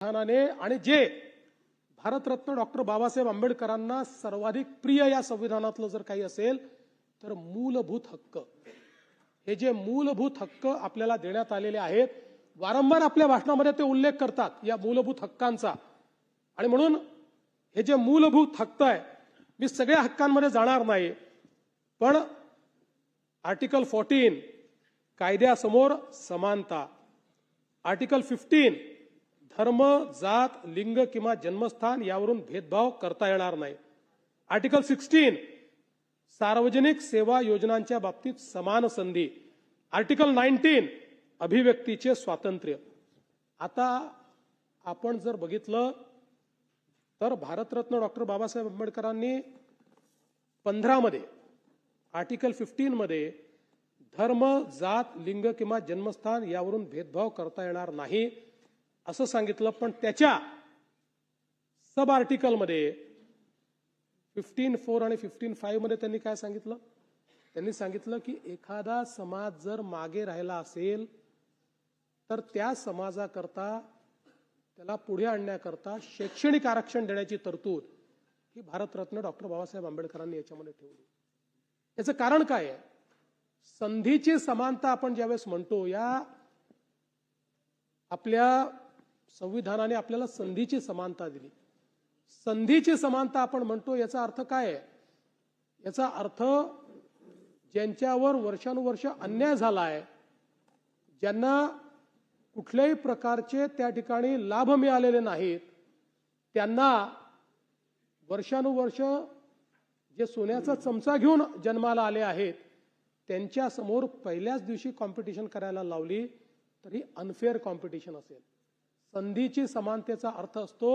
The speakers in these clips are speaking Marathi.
संविधानाने आणि जे भारतरत्न डॉक्टर बाबासाहेब आंबेडकरांना सर्वाधिक प्रिय या संविधानातलं जर काही असेल तर मूलभूत हक्क. हे जे मूलभूत हक्क आपल्याला देण्यात आलेले आहेत वारंवार आपल्या भाषणामध्ये ते उल्लेख करतात या मूलभूत हक्कांचा. आणि म्हणून हे जे मूलभूत हक्क आहे मी सगळ्या हक्कांमध्ये जाणार नाही पण आर्टिकल फोर्टीन कायद्यासमोर समानता. आर्टिकल फिफ्टीन धर्म जात लिंग किंवा जन्मस्थान यावरून भेदभाव करता येणार नाही. आर्टिकल सिक्स्टीन सार्वजनिक सेवा योजनांच्या बाबतीत समान संधी. आर्टिकल नाईन्टीन अभिव्यक्तीचे स्वातंत्र्य. आता आपण जर बघितलं तर भारतरत्न डॉक्टर बाबासाहेब आंबेडकरांनी पंधरामध्ये आर्टिकल फिफ्टीनमध्ये धर्म जात लिंग किंवा जन्मस्थान यावरून भेदभाव करता येणार नाही. असं सांगितलं पण त्याच्या सब आर्टिकलमध्ये फिफ्टीन फोर आणि फिफ्टीन फाईव्हमध्ये त्यांनी काय सांगितलं? त्यांनी सांगितलं की एखादा समाज जर मागे राहिला असेल तर त्या समाजाकरता त्याला पुढे आणण्याकरता शैक्षणिक आरक्षण देण्याची तरतूद ही भारतरत्न डॉक्टर बाबासाहेब आंबेडकरांनी याच्यामध्ये ठेवली. याचं कारण काय आहे? संधीची समानता आपण ज्यावेळेस म्हणतो या आपल्या संविधानाने आपल्याला संधीची समानता दिली. संधीची समानता आपण म्हणतो याचा अर्थ काय आहे? याचा अर्थ ज्यांच्यावर वर्षानुवर्ष अन्याय झाला आहे ज्यांना कुठल्याही प्रकारचे त्या ठिकाणी लाभ मिळालेले नाहीत त्यांना वर्षानुवर्ष जे सोन्याचा चमचा घेऊन जन्माला आले आहेत त्यांच्यासमोर पहिल्याच दिवशी कॉम्पिटिशन करायला लावली तरी अनफेअर कॉम्पिटिशन असेल. संधीची समानतेचा अर्थ असतो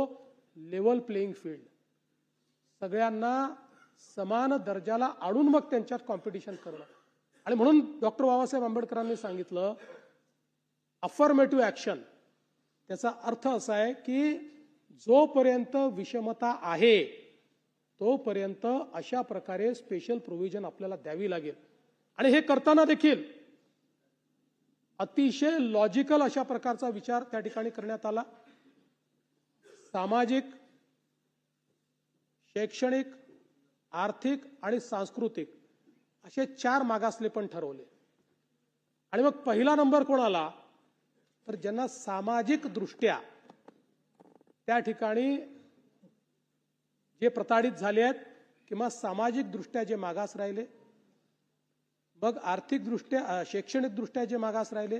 लेवल प्लेईंग फील्ड सगळ्यांना समान दर्जाला आणून मग त्यांच्यात कॉम्पिटिशन करणं. आणि म्हणून डॉक्टर बाबासाहेब आंबेडकरांनी सांगितलं अफर्मेटिव्ह ऍक्शन त्याचा अर्थ असा आहे की जोपर्यंत विषमता आहे तोपर्यंत अशा प्रकारे स्पेशल प्रोव्हिजन आपल्याला द्यावी लागेल. आणि हे करताना देखील अतिशय लॉजिकल अशा प्रकारचा विचार त्या ठिकाणी करण्यात आला. सामाजिक शैक्षणिक आर्थिक आणि सांस्कृतिक असे चार मागासले पण ठरवले. आणि मग पहिला नंबर कोणाला तर ज्यांना सामाजिक दृष्ट्या त्या ठिकाणी जे प्रताडित झाले आहेत किंवा सामाजिक दृष्ट्या जे मागास राहिले मग आर्थिकदृष्ट्या शैक्षणिकदृष्ट्या जे मागास राहिले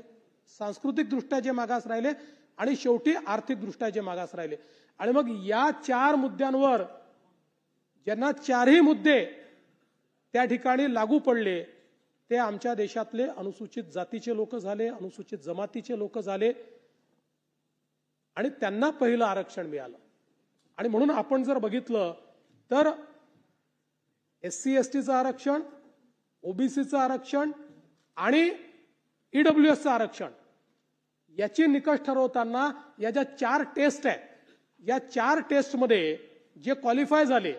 सांस्कृतिकदृष्ट्या जे मागास राहिले आणि शेवटी आर्थिकदृष्ट्या जे मागास राहिले. आणि मग या चार मुद्द्यांवर ज्यांना चारही मुद्दे त्या ठिकाणी लागू पडले ते आमच्या देशातले अनुसूचित जातीचे लोक झाले अनुसूचित जमातीचे लोक झाले आणि त्यांना पहिलं आरक्षण मिळालं. आणि म्हणून आपण जर बघितलं तर एस सी एस टीचं आरक्षण ओबीसीचं आरक्षण आणि ईडब्ल्यू एसचं आरक्षण. याचे निकष ठरवताना या ज्या चार टेस्ट आहेत या चार टेस्टमध्ये जे क्वालिफाय झाले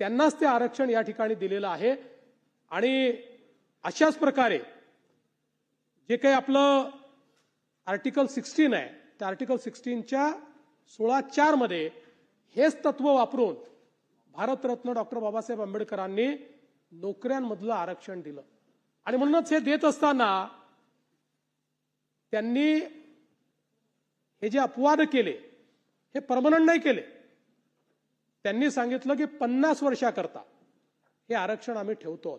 त्यांनाच ते आरक्षण या ठिकाणी दिलेलं आहे. आणि अशाच प्रकारे जे काही आपलं आर्टिकल सिक्स्टीन आहे त्या आर्टिकल सिक्स्टीनच्या सोळा चारमध्ये हेच तत्व वापरून भारतरत्न डॉक्टर बाबासाहेब आंबेडकरांनी नोकऱ्यांमधलं आरक्षण दिलं. आणि म्हणूनच हे देत असताना त्यांनी हे जे अपवाद केले हे परमनंट नाही केले. त्यांनी सांगितलं की पन्नास वर्षाकरता हे आरक्षण आम्ही ठेवतो.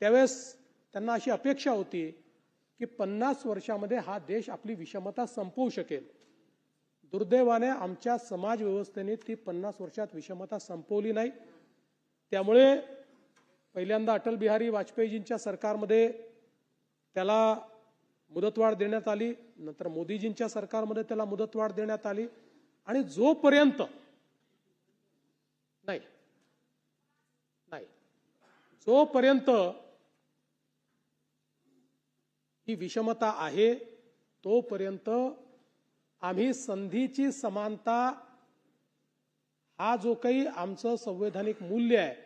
त्यावेळेस त्यांना अशी अपेक्षा होती की पन्नास वर्षामध्ये हा देश आपली विषमता संपवू शकेल. दुर्दैवाने आमच्या समाज व्यवस्थेने ती पन्नास वर्षात विषमता संपवली नाही. त्यामुळे पहिल्यांदा अटल बिहारी वाजपेयीजींच्या सरकारमध्ये त्याला मुदतवाढ देण्यात आली नंतर मोदीजींच्या सरकारमध्ये त्याला मुदतवाढ देण्यात आली आणि जोपर्यंत नाही नाही जोपर्यंत ही विषमता आहे तोपर्यंत आम्ही संधीची समानता हा जो काही आमचं संवैधानिक मूल्य आहे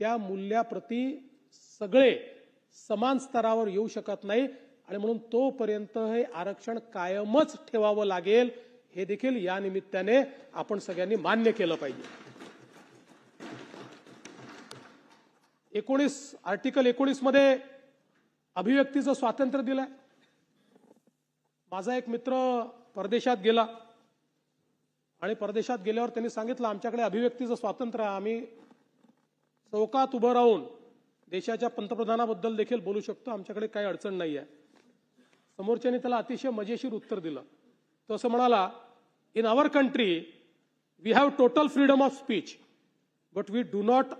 त्या मूल्याप्रती सगळे समान स्तरावर येऊ शकत नाही आणि म्हणून तोपर्यंत हे आरक्षण कायमच ठेवावं लागेल. हे देखील या निमित्ताने आपण सगळ्यांनी मान्य केलं पाहिजे. एकोणीस आर्टिकल एकोणीसमध्ये अभिव्यक्तीचं स्वातंत्र्य दिलंय. माझा एक मित्र परदेशात गेला आणि परदेशात गेल्यावर त्यांनी सांगितलं आमच्याकडे अभिव्यक्तीचं स्वातंत्र्य आम्ही चौकात उभं राहून देशाच्या पंतप्रधानाबद्दल देखील बोलू शकतो. आमच्याकडे काही अडचण नाही आहे समोरच्याने त्याला अतिशय मजेशीर उत्तर दिलं. तो असं म्हणाला in our country we have total freedom of speech but we do not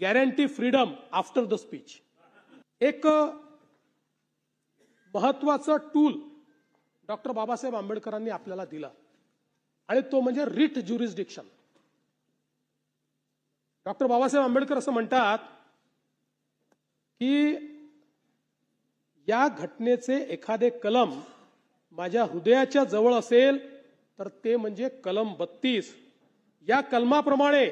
guarantee freedom after the speech एक महत्वाचं टूल डॉक्टर बाबासाहेब आंबेडकरांनी आपल्याला दिलं. आणि तो म्हणजे writ jurisdiction doctor Babasaheb Ambedkar असं म्हणतात की या घटनेचे एखादे कलम माझ्या हृदयाच्या जवळ असेल तर ते म्हणजे कलम बत्तीस. या कलमाप्रमाणे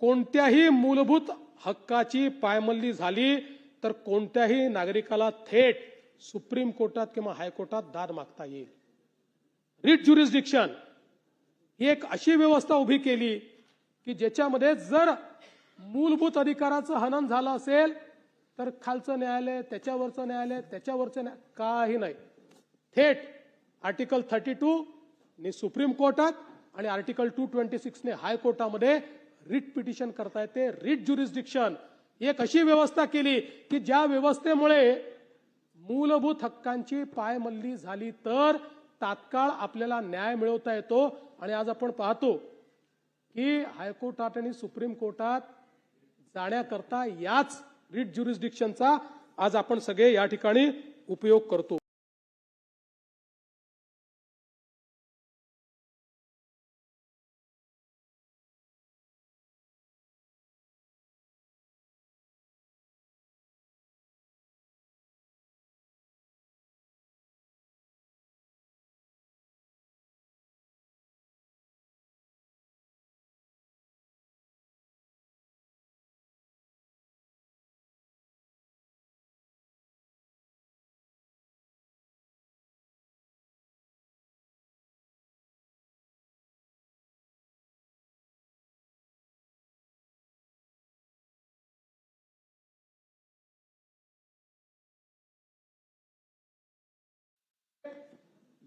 कोणत्याही मूलभूत हक्काची पायमल्ली झाली तर कोणत्याही नागरिकाला थेट सुप्रीम कोर्टात किंवा हायकोर्टात दाद मागता येईल. रिट ज्युरिस्डिक्शन ही एक अशी व्यवस्था उभी केली की ज्याच्यामध्ये जर मूलभूत अधिकाराचं हनन झालं असेल तर खालचं न्यायालय त्याच्यावरचं न्यायालय त्याच्यावरचं न्याय काही नाही. थेट आर्टिकल थर्टी टू ने सुप्रीम कोर्टात आणि आर्टिकल टू ट्वेंटी सिक्सने हायकोर्टामध्ये रिट पिटिशन करता येते. रिट ज्युरिस्डिक्शन एक अशी व्यवस्था केली की ज्या व्यवस्थेमुळे मूलभूत हक्कांची पायमल्ली झाली तर तात्काळ आपल्याला न्याय मिळवता येतो. आणि आज आपण पाहतो की हायकोर्टात आणि सुप्रीम कोर्टात जाण्याकरता याच रिट ज्युरिस्डिक्शनचा आज आपण सगळे या ठिकाणी उपयोग करतो.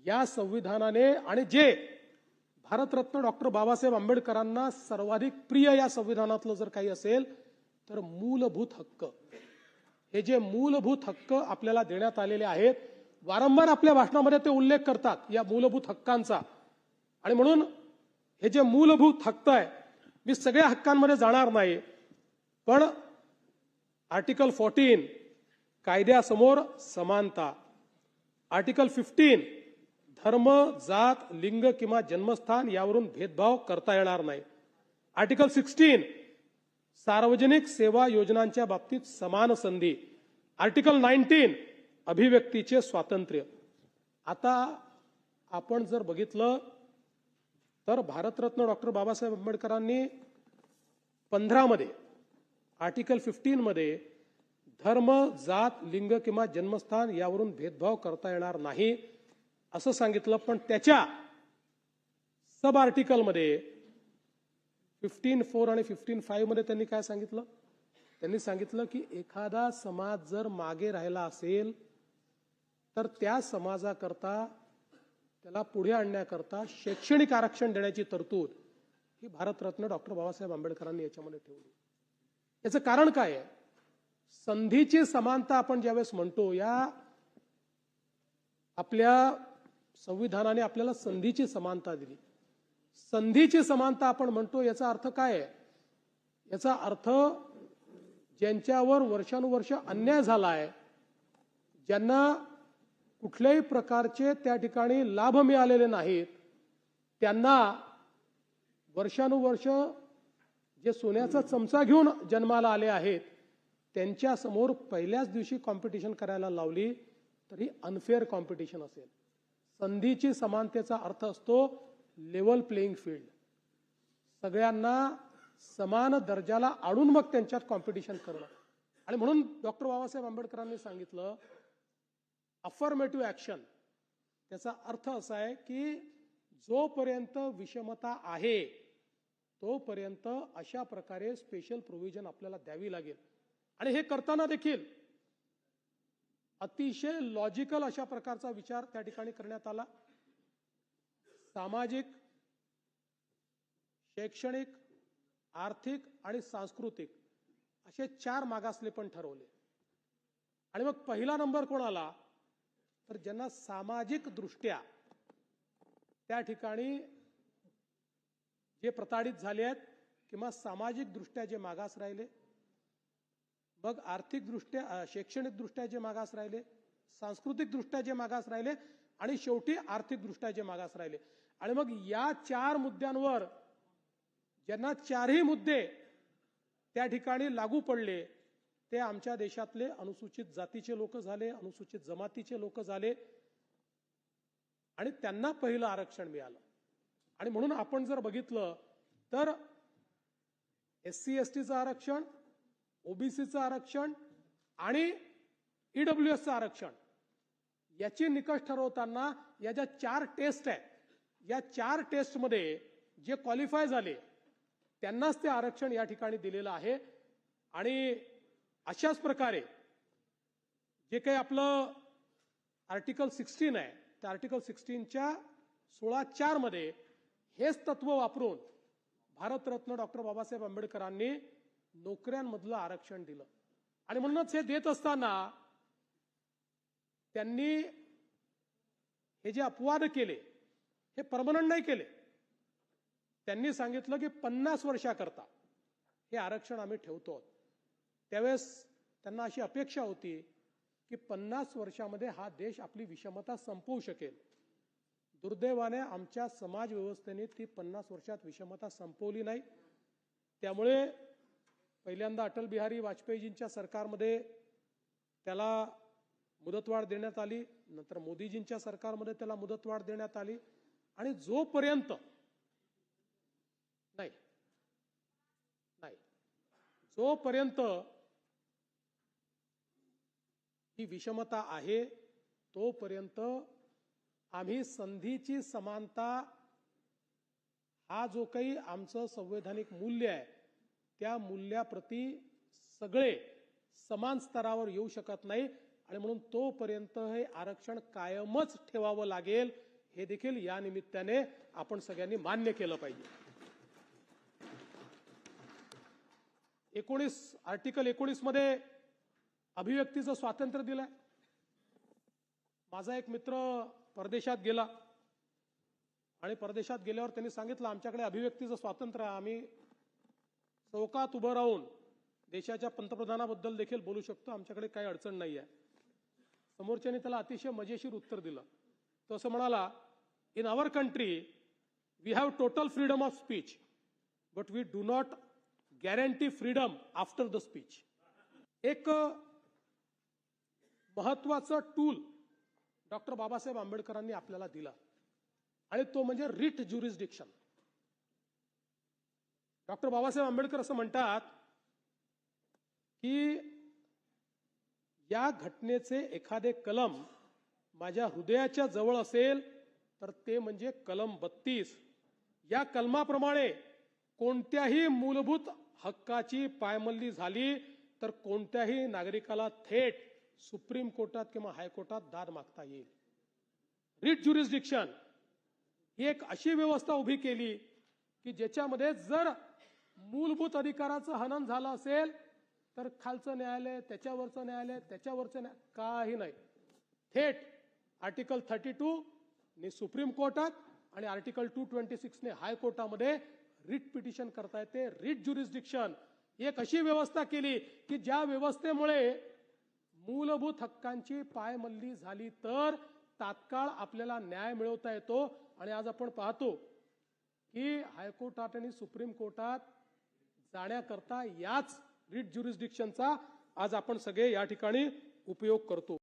या संविधानाने आणि जे भारतरत्न डॉक्टर बाबासाहेब आंबेडकरांना सर्वाधिक प्रिय या संविधानातलं जर काही असेल तर मूलभूत हक्क. हे जे मूलभूत हक्क आपल्याला देण्यात आलेले आहेत वारंवार आपल्या भाषणामध्ये ते उल्लेख करतात या मूलभूत हक्कांचा. आणि म्हणून हे जे मूलभूत हक्क आहे मी सगळ्या हक्कांमध्ये जाणार नाही पण आर्टिकल फोर्टीन कायद्यासमोर समानता. आर्टिकल फिफ्टीन धर्म जात लिंग किंवा जन्मस्थान यावरून भेदभाव करता येणार नाही. आर्टिकल सिक्स्टीन सार्वजनिक सेवा योजनांच्या बाबतीत समान संधी. आर्टिकल नाईन्टीन अभिव्यक्तीचे स्वातंत्र्य. आता आपण जर बघितलं तर भारतरत्न डॉक्टर बाबासाहेब आंबेडकरांनी पंधरामध्ये आर्टिकल फिफ्टीनमध्ये धर्म जात लिंग किंवा जन्मस्थान यावरून भेदभाव करता येणार नाही. असं सांगितलं पण त्याच्या सब आर्टिकलमध्ये फिफ्टीन फोर आणि फिफ्टीन फाईव्हमध्ये त्यांनी काय सांगितलं? त्यांनी सांगितलं की एखादा समाज जर मागे राहिला असेल तर त्या समाजाकरता त्याला पुढे आणण्याकरता शैक्षणिक आरक्षण देण्याची तरतूद ही भारतरत्न डॉक्टर बाबासाहेब आंबेडकरांनी याच्यामध्ये ठेवली. याचं कारण काय आहे? संधीची समानता आपण ज्यावेळेस म्हणतो या आपल्या संविधानाने आपल्याला संधीची समानता दिली. संधीची समानता आपण म्हणतो याचा अर्थ काय आहे? याचा अर्थ ज्यांच्यावर वर्षानुवर्ष अन्याय झाला आहे ज्यांना कुठल्याही प्रकारचे त्या ठिकाणी लाभ मिळालेले नाहीत त्यांना वर्षानुवर्ष जे सोन्याचा चमचा घेऊन जन्माला आले आहेत त्यांच्यासमोर पहिल्याच दिवशी कॉम्पिटिशन करायला लावली तरी अनफेअर कॉम्पिटिशन असेल. संधीची समानतेचा अर्थ असतो लेवल प्लेईंग फील्ड सगळ्यांना समान दर्जाला आणून मग त्यांच्यात कॉम्पिटिशन करणं. आणि म्हणून डॉक्टर बाबासाहेब आंबेडकरांनी सांगितलं अफर्मेटिव्ह ॲक्शन त्याचा अर्थ असा आहे की जोपर्यंत विषमता आहे तोपर्यंत अशा प्रकारे स्पेशल प्रोव्हिजन आपल्याला द्यावी लागेल. आणि हे करताना देखील अतिशय लॉजिकल अशा प्रकारचा विचार त्या ठिकाणी करण्यात आला. सामाजिक शैक्षणिक आर्थिक आणि सांस्कृतिक असे चार मागासले पण ठरवले. आणि मग पहिला नंबर कोण आला तर ज्यांना सामाजिक दृष्ट्या त्या ठिकाणी जे प्रताडित झाले आहेत किंवा सामाजिक दृष्ट्या जे मागास राहिले मग आर्थिकदृष्ट्या शैक्षणिकदृष्ट्या शैक्षणिक दृष्ट्या जे मागास राहिले सांस्कृतिक दृष्ट्या जे मागास राहिले आणि शेवटी आर्थिकदृष्ट्या जे मागास राहिले. आणि मग या चार मुद्द्यांवर ज्यांना चारही मुद्दे त्या ठिकाणी लागू पडले ते आमच्या देशातले अनुसूचित जातीचे लोक झाले अनुसूचित जमातीचे लोक झाले आणि त्यांना पहिलं आरक्षण मिळालं. आणि म्हणून आपण जर बघितलं तर एस सी एस टीचं आरक्षण ओबीसीचं आरक्षण आणि ईडब्ल्यू एसचं आरक्षण. याची निकष ठरवताना या ज्या चार टेस्ट आहेत या चार टेस्टमध्ये जे क्वालिफाय झाले त्यांनाच ते आरक्षण या ठिकाणी दिलेलं आहे. आणि अशाच प्रकारे जे काही आपलं आर्टिकल सिक्स्टीन आहे त्या आर्टिकल सिक्स्टीनच्या सोळा चारमध्ये हेच तत्व वापरून भारतरत्न डॉक्टर बाबासाहेब आंबेडकरांनी नोकऱ्यांमधलं आरक्षण दिलं. आणि म्हणूनच हे देत असताना त्यांनी हे जे अपवाद केले हे परमनंट नाही केले. त्यांनी सांगितलं की पन्नास वर्षाकरता हे आरक्षण आम्ही ठेवतो. त्यावेळेस त्यांना अशी अपेक्षा होती की पन्नास वर्षामध्ये हा देश आपली विषमता संपवू शकेल. दुर्दैवाने आमच्या समाज व्यवस्थेने ती पन्नास वर्षात विषमता संपवली नाही. त्यामुळे पहिल्यांदा अटल बिहारी वाजपेयीजींच्या सरकारमध्ये त्याला मुदतवाढ देण्यात आली नंतर मोदीजींच्या सरकारमध्ये त्याला मुदतवाढ देण्यात आली आणि जोपर्यंत नाही नाही जोपर्यंत ही विषमता आहे तोपर्यंत आम्ही संधीची समानता हा जो काही आमचं संवैधानिक मूल्य आहे त्या मूल्याप्रती सगळे समान स्तरावर येऊ शकत नाही आणि म्हणून तोपर्यंत हे आरक्षण कायमच ठेवावं लागेल. हे देखील या निमित्ताने आपण सगळ्यांनी मान्य केलं पाहिजे. एकोणीस आर्टिकल एकोणीसमध्ये अभिव्यक्तीचं स्वातंत्र्य दिलंय. माझा एक मित्र परदेशात गेला आणि परदेशात गेल्यावर त्यांनी सांगितलं आमच्याकडे अभिव्यक्तीचं स्वातंत्र्य आम्ही चौकात उभं राहून देशाच्या पंतप्रधानाबद्दल देखील बोलू शकतो. आमच्याकडे काही अडचण नाही आहे. समोरच्याने त्याला अतिशय मजेशीर उत्तर दिलं. तो असं म्हणाला in our country we have total freedom of speech but we do not guarantee freedom after the speech एक महत्वाचं टूल डॉक्टर बाबासाहेब आंबेडकरांनी आपल्याला दिला. आणि तो म्हणजे writ jurisdiction doctor Babasaheb Ambedkar असं म्हणतात की या घटनेचे एखादे कलम माझ्या हृदयाच्या जवळ असेल तर ते म्हणजे कलम बत्तीस. या कलमाप्रमाणे कोणत्याही मूलभूत हक्काची पायमल्ली झाली तर कोणत्याही नागरिकाला थेट सुप्रीम कोर्टात किंवा हायकोर्टात दाद मागता येईल. रिट ज्युरिस्डिक्शन ही एक अशी व्यवस्था उभी केली की ज्याच्यामध्ये जर मूलभूत अधिकाराचं हनन झालं असेल तर खालचं न्यायालय त्याच्यावरचं न्यायालय त्याच्यावरचं न्याय काही नाही. थेट आर्टिकल थर्टी टू ने सुप्रीम कोर्टात आणि आर्टिकल टू ट्वेंटी सिक्सने हायकोर्टामध्ये रिट पिटिशन करता येते रिट ज्युरिस्डिक्शन एक अशी व्यवस्था केली की ज्या व्यवस्थेमुळे मूलभूत हक्कांची पायमल्ली झाली तर तात्काळ आपल्याला न्याय मिळवता येतो. आणि आज आपण पाहतो की हायकोर्टात आणि सुप्रीम कोर्टात जाण्याकरता याच रिट ज्युरिस्डिक्शनचा आज आपण सगळे या ठिकाणी उपयोग करतो.